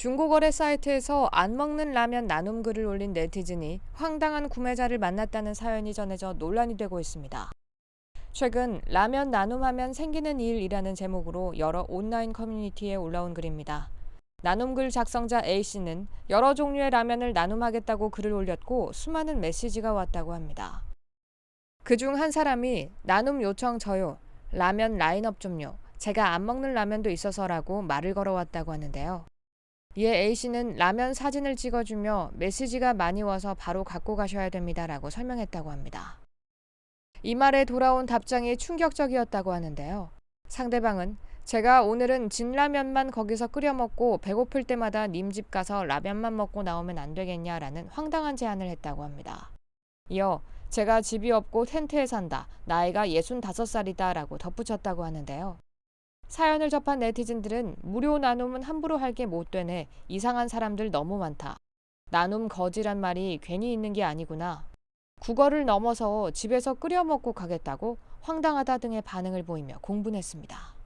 중고거래 사이트에서 안 먹는 라면 나눔 글을 올린 네티즌이 황당한 구매자를 만났다는 사연이 전해져 논란이 되고 있습니다. 최근 라면 나눔하면 생기는 일이라는 제목으로 여러 온라인 커뮤니티에 올라온 글입니다. 나눔글 작성자 A씨는 여러 종류의 라면을 나눔하겠다고 글을 올렸고 수많은 메시지가 왔다고 합니다. 그중 한 사람이 나눔 요청 저요. 라면 라인업 좀요. 제가 안 먹는 라면도 있어서라고 말을 걸어왔다고 하는데요. 이에 A씨는 라면 사진을 찍어주며 메시지가 많이 와서 바로 갖고 가셔야 됩니다라고 설명했다고 합니다. 이 말에 돌아온 답장이 충격적이었다고 하는데요. 상대방은 제가 오늘은 진라면만 거기서 끓여 먹고 배고플 때마다 님 집 가서 라면만 먹고 나오면 안 되겠냐라는 황당한 제안을 했다고 합니다. 이어 제가 집이 없고 텐트에 산다. 나이가 65살이다 라고 덧붙였다고 하는데요. 사연을 접한 네티즌들은 무료 나눔은 함부로 할 게 못 되네. 이상한 사람들 너무 많다. 나눔 거지란 말이 괜히 있는 게 아니구나. 국어를 넘어서 집에서 끓여 먹고 가겠다고 황당하다 등의 반응을 보이며 공분했습니다.